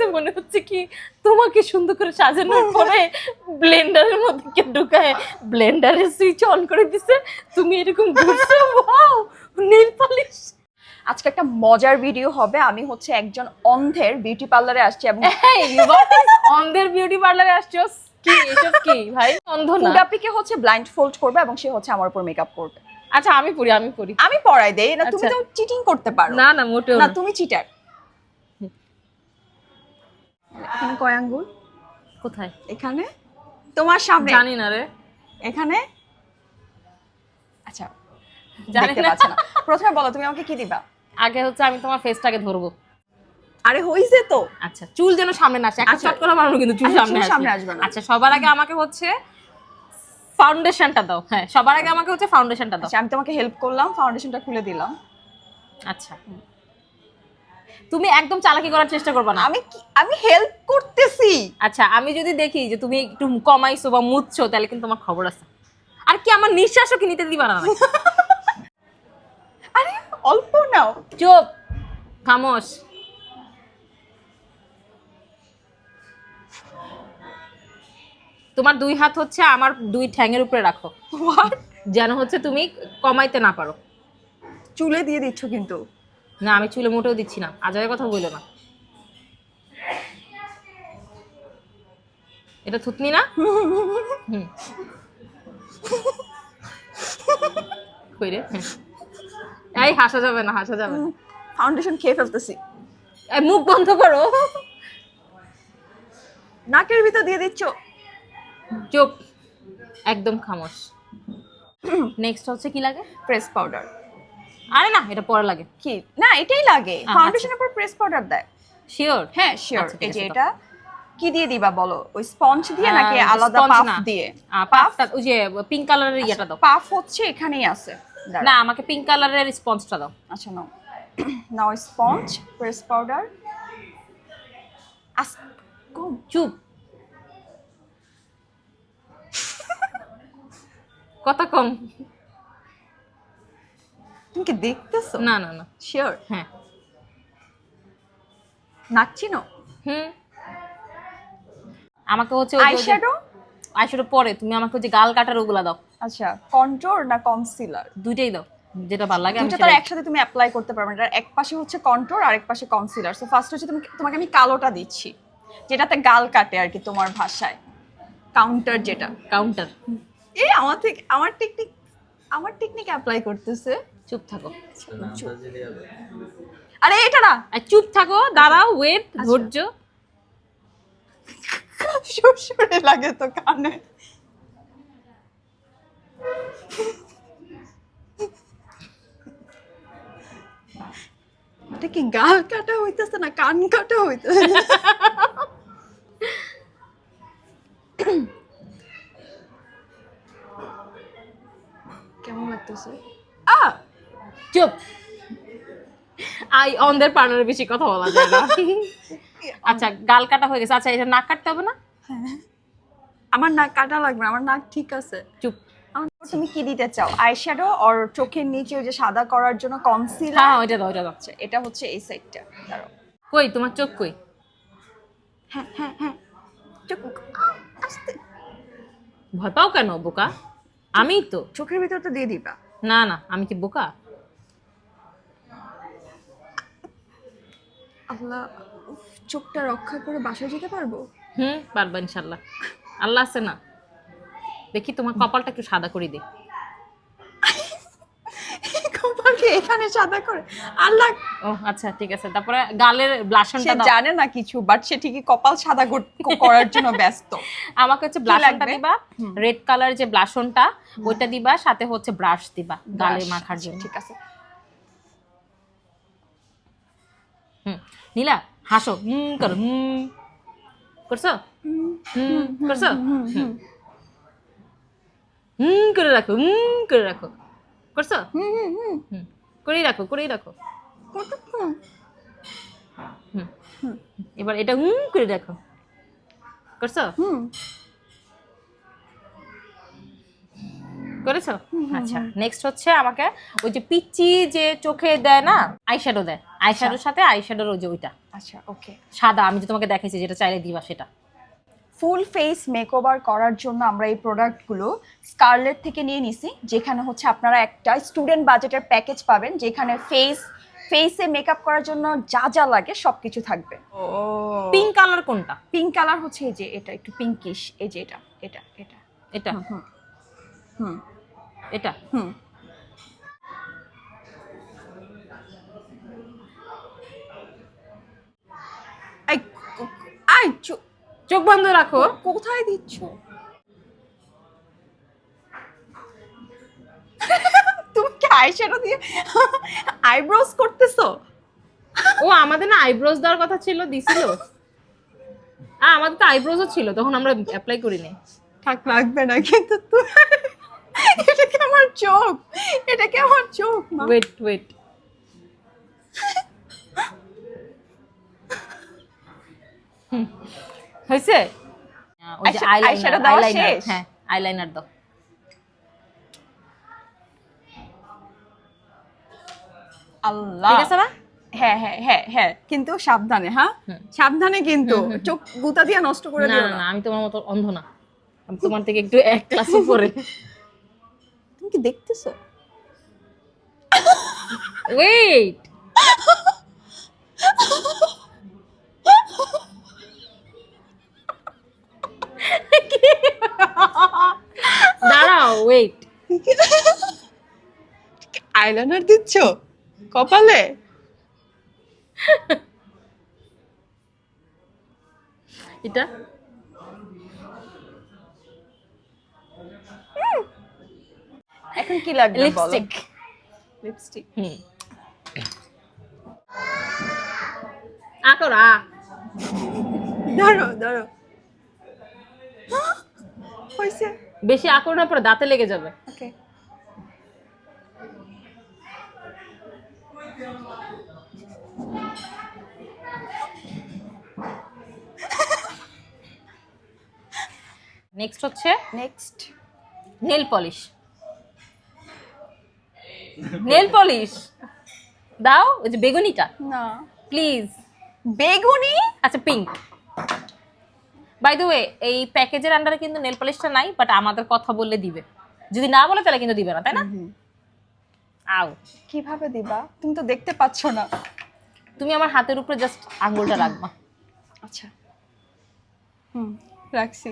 কাছে মনে হচ্ছে কি তোমাকে সুন্দর করে সাজানোর পরে ব্লেন্ডারের মধ্যে কে ঢুকায় ব্লেন্ডারের সুইচ অন করে দিছে। তুমি এরকম ঘুরছো? ওয়াও নীল পালিশ আজকে একটা মজার ভিডিও হবে। আমি হচ্ছে একজন অন্ধের বিউটি পার্লারে আসছি এবং অন্ধের বিউটি পার্লারে আসছো? কি এসব কি ভাই? অন্ধ না। ফুডাপিকে হচ্ছে ব্লাইন্ড ফোল্ড করবে এবং সে হচ্ছে আমার উপর মেকআপ করবে। আচ্ছা আমি পড়ি আমি পড়ি আমি পড়াই দেই। না তুমি আচ্ছা। তো চিটিং করতে পারো। না না মোটেও না তুমি চিটার এখানে কয় আঙ্গুল? কোথায়? এখানে? তোমার সামনে? জানি না রে। এখানে? আচ্ছা জানি না। প্রথমে বলো তুমি আমাকে কি দিবা? আগে হচ্ছে আমি তোমার ফেসটাকে ধরবো। আরে হইছে তো। আচ্ছা চুল যেন সামনে না আসে। একটা। শট করে মারবো কিন্তু চুল সামনে আসবে সামনে আসবে না। আচ্ছা সবার আগে আমাকে হচ্ছে ফাউন্ডেশনটা দাও। হ্যাঁ সবার আগে আমাকে হচ্ছে ফাউন্ডেশনটা দাও। আচ্ছা আমি তোমাকে হেল্প করলাম ফাউন্ডেশনটা খুলে দিলাম। আচ্ছা। তুমি একদম চালাকি করার চেষ্টা করবে না। আমি কি- আমি হেল্প করতেছি। আচ্ছা আমি যদি দেখি যে তুমি একটু কমাইছো বা মুছছো তাহলে কিন্তু তোমার খবর আছে। আর কি আমার নিঃশ্বাসও কি নিতে দিবা না? আরে অল্প নাও। চুপ খামোশ। তোমার দুই হাত হচ্ছে আমার দুই ঠ্যাঙের উপরে রাখো? যেন হচ্ছে তুমি কমাইতে না পারো। চুলে দিয়ে দিচ্ছ কিন্তু। না আমি চুলে মোটেও দিচ্ছি না। আজের কথা বলল না। এটা থুতনি না? হুম। কই রে। এই হাসা যাবে না হাসা যাবে না। ফাউন্ডেশন খেয়ে ফেলতেছি। এই মুখ বন্ধ করো। নাকের ভিতর দিয়ে দিচ্ছ? চুপ। একদম খামোশ। নেক্সট হচ্ছে কি লাগে? প্রেস পাউডার আরে না এটা পরে লাগে। কি? না এটাই লাগে। ফাউন্ডেশনের পর প্রেস পাউডার দেয়। শিওর হ্যাঁ শিওর আচ্ছা, এই যে এটা কি দিয়ে দিবা বলো? ওই স্পঞ্জ দিয়ে নাকি আলাদা পাফ দিয়ে? পাফটা ওই যে পিঙ্ক কালারের ইয়েটা দাও। পাফ হচ্ছে এখানেই আছে। না আমাকে পিঙ্ক কালারের স্পঞ্জটা দাও। আচ্ছা নাও। নাও স্পঞ্জ প্রেস পাউডার আস কম। চুপ। কথা কম? তুমি কি দেখতেছো? না না না। শিওর হ্যাঁ। হুম। আমাকে হচ্ছে আইশ্যাডো আইশ্যাডো পরে তুমি আমাকে হচ্ছে গাল কাটার ওগুলা দাও। আচ্ছা কন্ট্রোর না কনসিলার দুইটাই দাও যেটা ভালো লাগে আমি দুটো তার একসাথে তুমি অ্যাপ্লাই করতে পারবে না। এক পাশে হচ্ছে কন্ট্রোর আর এক পাশে কনসিলার সো ফার্স্ট হচ্ছে তুমি তোমাকে আমি কালোটা দিচ্ছি যেটাতে গাল কাটে আর কি তোমার ভাষায়। কাউন্টার যেটা। কাউন্টার এই আমার থেকে আমার টেকনিক আমার টেকনিক অ্যাপ্লাই করতেছে। চুপ থাকো। আরে এটা না চুপ থাকো দাঁড়াও ওয়েট আচ্ছা। ধৈর্য। লাগে তো কানে। এটা কি গাল কাটা হইতেছে না কান কাটা হইতেছে? আই অন্ধের পার্লারে বেশি কথা বলা যায় না। আচ্ছা গাল কাটা হয়ে গেছে। আচ্ছা এটা নাক কাটতে হবে না? আমার নাক কাটা লাগবে না, আমার নাক ঠিক আছে। চুপ। আমার তুমি কি দিতে চাও? আইশ্যাডো আর চোখের নিচে ওই যে সাদা করার জন্য হ্যাঁ কনসিলার হ্যাঁ, ওইটা দাও ওইটা দাও। আচ্ছা এটা হচ্ছে এই সাইডটা দাঁড়াও। কই তোমার চোখ কই? হ্যাঁ হ্যাঁ হ্যাঁ। চোখ আহ, আস্তে। ভয় পাও কেন বোকা? আমি তো। চোখের ভিতর তো দিয়ে দিবা। না না আমি কি বোকা? আল্লাহ চোখটা রক্ষা করে বাসায় যেতে পারব? হুম পারবা ইনশাল্লাহ আল্লাহ আছে না? দেখি তোমার কপালটা একটু সাদা করে দে। কপালকে এখানে সাদা করে? আল্লাহ! ও আচ্ছা ঠিক আছে। তারপরে গালের সে ব্লাশনটা দাও। জানে না কিছু বাট সে ঠিকই কপাল সাদা কর- করার জন্য ব্যস্ত। আমাকে হচ্ছে ব্লাশনটা লাগবে? দিবা রেড কালার যে ব্লাশনটা ওইটা দিবা সাথে হচ্ছে ব্রাশ দিবা গালে ব্রাশ, মাখার আচ্ছা, জন্য। ঠিক আছে। হুম। নীলা হাসো। হুম করো। হুম করছ? হুম করছ? হুম। করে রাখো। হুম করে রাখো। করছ? হুম হুম করেই রাখো করেই রাখো? হুম। এবার এটা হুম করে রাখো। করছ? হুম। করেছ? আচ্ছা নেক্সট হচ্ছে আমাকে ওই যে পিচি যে চোখে দেয় না আইশ্যাডো দেয়। আইশ্যাডোর সাথে আইশ্যাডোর ওই যে ওইটা। আচ্ছা ওকে সাদা আমি যে তোমাকে দেখাইছি যেটা চাইলে দিবা সেটা। ফুল ফেস মেকওভার করার জন্য আমরা এই প্রোডাক্টগুলো স্কারলেট থেকে নিয়ে নিছি যেখানে হচ্ছে আপনারা একটা স্টুডেন্ট বাজেটের প্যাকেজ পাবেন যেখানে ফেস ফেসে মেকআপ করার জন্য যা যা লাগে সব কিছু থাকবে। ও পিঙ্ক কালার কোনটা? পিঙ্ক কালার হচ্ছে এই যে এটা একটু পিঙ্কিশ এই যে এটা এটা এটা। এটা? হুম হুম। এটা? হুম এই আই চোখ বন্ধ রাখো। কোথায় দিচ্ছ? তুমি কি আইশ্যাডো দিয়ে আইব্রোজ করতেছো? ও আমাদের না আইব্রোজ দেওয়ার কথা ছিল দিছিল। আ আমাদের তো আইব্রোজও ছিল তখন আমরা অ্যাপ্লাই করিনি। থাক লাগবে না কিন্তু এটা কি আমার চোখ? এটা কি আমার চোখ ওয়েট ওয়েট হয়েছে? ওই যে আইলাইনার আইলাইনার হ্যাঁ আইলাইনার দাও। আল্লাহ। ঠিক আছে না হ্যাঁ হ্যাঁ হ্যাঁ হ্যাঁ। কিন্তু সাবধানে হ্যাঁ? সাবধানে কিন্তু চোখ গুতা দিয়ে নষ্ট করে দিও না আমি তোমার মতো অন্ধ না। আমি তোমার থেকে একটু এক ক্লাস উপরে তুমি কি দেখতেছো? ওয়েট দাঁড়াও ওয়েট আইলাইনার দিচ্ছ? কপালে? এটা? এখন কি লাগবে লিপস্টিক লিপস্টিক হুম। আ করো আ ধরো ধরো হয়েছে? বেশি আ করো না পরে দাঁতে লেগে যাবে। ওকে। নেক্সট হচ্ছে? Next nail polish nail polish দাও ওই যে বেগুনিটা। না। প্লিজ বেগুনি? আচ্ছা পিঙ্ক বাই দ্য ওয়ে এই প্যাকেজের আন্ডারে কিন্তু নেল পলিশটা নাই বাট আমাদের কথা বললে দিবে। যদি না বলে তাহলে কিন্তু দিবে না তাই না? আও কীভাবে দিবা? তুমি তো দেখতে পাচ্ছ না। তুমি আমার হাতের উপরে জাস্ট আঙ্গুলটা রাখবা। আচ্ছা। হুম রাখছি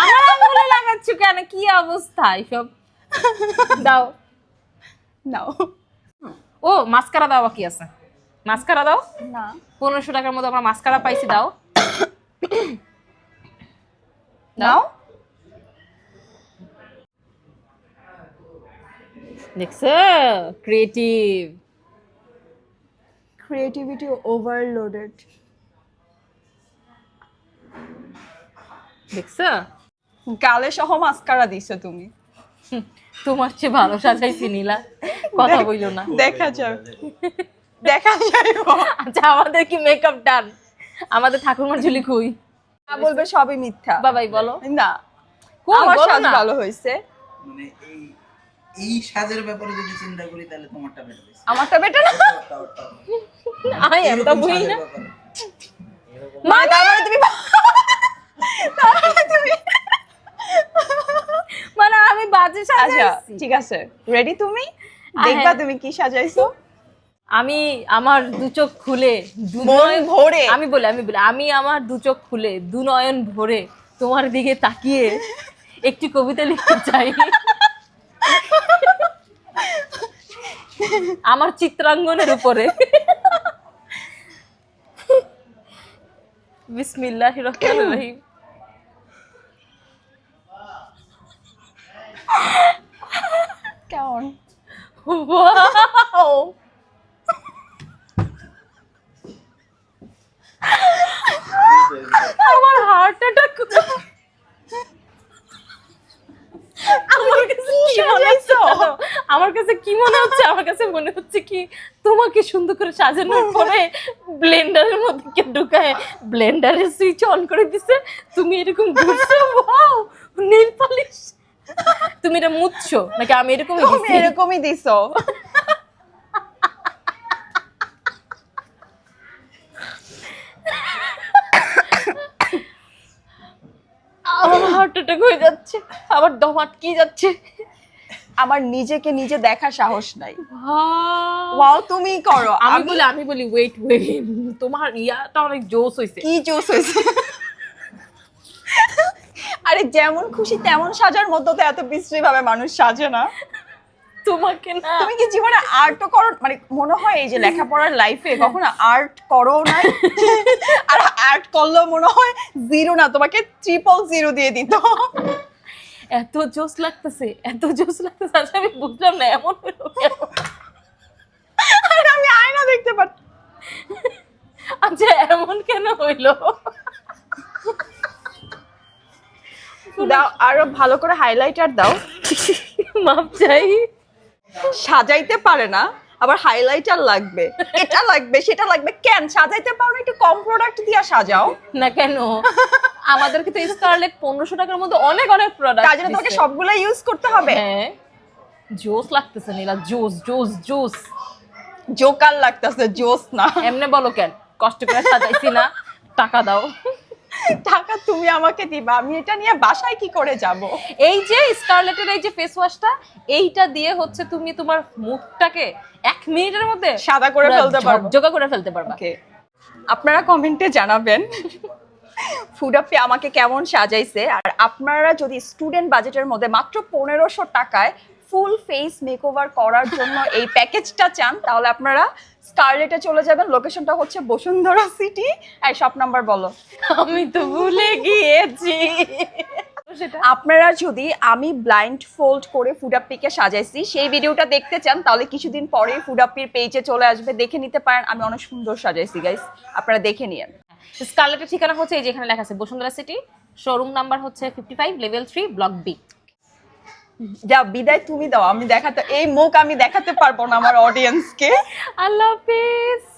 আমার আঙ্গুলে লাগাচ্ছ কেন কি অবস্থা এসব? দাও। নাও ও মাস্কারা দাও কি আছে। মাস্কারা দাও। না। পনেরোশো টাকার মতো আমরা মাস্কারা পাইছি দাও। নাও দেখছ? ক্রিয়েটিভ ক্রিয়েটিভিটি ওভারলোডেড দেখছ? গালে সহ মাস্কারা দিছো তুমি। তোমার চেয়ে ভালো সাজাইছি নীলা। কথা বইলো না। দেখা যাবে দেখা যাবে আচ্ছা আমাদের কি মেকআপ ডান আমাদের ঠাকুরমার ঝুলি খুই। না বলবে সবই মিথ্যা। বাবাই বলো। না। আমার বলো সাজ না। ভালো হয়েছে। মানে এই এই সাজের ব্যাপারে যদি চিন্তা করি তাহলে তোমারটা বেটার হয়েছে। আমারটা বেটার না। আই এম তো এরকম বুই না। ব্যাপারে। মানে তুমি মানে তুমি বাজে আচ্ছা সাজাইছি। ঠিক আছে। রেডি তুমি? দেখবা তুমি কি সাজাইছো? আমি আমার দু চোখ খুলে দু মন নয়ন ভরে। আমি বলি আমি বলি আমি আমার দু চোখ খুলে দু নয়ন ভরে তোমার দিকে তাকিয়ে একটি কবিতা লিখতে চাই। আমার চিত্রাঙ্গনের উপরে। বিসমিল্লাহ রহমান রহিম কেমন Wow! আমার হার্ট অ্যাটাক আমার কাছে কি মনে হচ্ছে আমার কাছে কি মনে হচ্ছে? আমার কাছে মনে হচ্ছে কি তোমাকে সুন্দর করে সাজানোর পরে ব্লেন্ডারের মধ্যে কে ঢুকায় ব্লেন্ডারের সুইচ অন করে দিছে। তুমি এরকম ঘুরছো? ওয়াও নীল পালিশ তুমি এটা মুছছো নাকি আমি এরকমই তুমি এরকমই দিছো। আমার হার্ট অ্যাটাক হয়ে যাচ্ছে। আমার দম আটকে যাচ্ছে? আমার নিজেকে নিজে দেখার সাহস নাই! ওয়াও তুমি করো। আমি আমি বলি আমি বলি ওয়েট ওয়েট তোমার ইয়াটা অনেক জোস হয়েছে কি জোস হয়েছে আরে যেমন খুশি তেমন সাজার মধ্যে তো এত বিশ্রী ভাবে মানুষ সাজে না। তোমাকে না। তুমি কি জীবনে আর্টও করো? মানে মনে হয় এই যে লেখাপড়ার লাইফে কখনো আর্ট করো না আর আর্ট করলেও মনে হয় জিরো না তোমাকে ট্রিপল জিরো দিয়ে দিত। এত জোস লাগতেছে এত জোস লাগতেছে আচ্ছা আমি বুঝলাম না এমন হলো আমি আয়না দেখতে পাচ্ছি আচ্ছা এমন কেন হইল? দাও আরও ভালো করে হাইলাইটার দাও। মাপ চাই। সাজাইতে পারে না আবার হাইলাইটার লাগবে। এটা লাগবে সেটা লাগবে। কেন? সাজাইতে পারো না একটু কম প্রোডাক্ট দিয়া সাজাও। না কেন? আমাদেরকে তো স্কারলেট পনেরোশো টাকার মধ্যে অনেক অনেক প্রোডাক্ট তার জন্য তোমাকে সবগুলো ইউজ করতে হবে। হ্যাঁ। জোস লাগতেছে নীলা জোস জোস জোস। জোকার লাগতেছে জোস না। এমনে বলো কেন? কষ্ট করে সাজাইছি না টাকা দাও। টাকা তুমি আমাকে দিবা আমি এটা নিয়ে বাসায় কি করে যাব? এই যে স্কারলেটের এই যে ফেস ওয়াশটা এইটা দিয়ে হচ্ছে তুমি তোমার মুখটাকে এক মিনিটের মধ্যে সাদা করে ফেলতে পারব। ঝকঝকা করে ফেলতে পারবা। আপনারা কমেন্টে জানাবেন ফুডাপি আমাকে কেমন সাজাইছে? আর আপনারা যদি স্টুডেন্ট বাজেটের মধ্যে মাত্র পনেরোশো টাকায় ফুল ফেস মেকওভার করার জন্য এই প্যাকেজটা চান তাহলে আপনারা স্কারলেটে চলে যাবেন। লোকেশনটা হচ্ছে বসুন্ধরা সিটি আর শপ নাম্বার বলো। আমি তো ভুলে গিয়েছি। সেটা? আপনারা যদি আমি ব্লাইন্ড ফোল্ড করে ফুডাপ্পিকে সাজাইছি সেই ভিডিওটা দেখতে চান তাহলে কিছুদিন পরে ফুডাপ্পির পেজে চলে আসবে। দেখে নিতে পারেন। আমি অনেক সুন্দর সাজাইছি গাইস আপনারা দেখে নিয়েন। স্কারলেটের ঠিকানা হচ্ছে এই যেখানে লেখা আছে বসুন্ধরা সিটি শোরুম নাম্বার হচ্ছে fifty five level three block B যা, বিদায় তুমি দাও, আমি দেখাতে এই মুখ আমি দেখাতে পারব না আমার অডিয়েন্সকে আল্লাহ হাফিজ।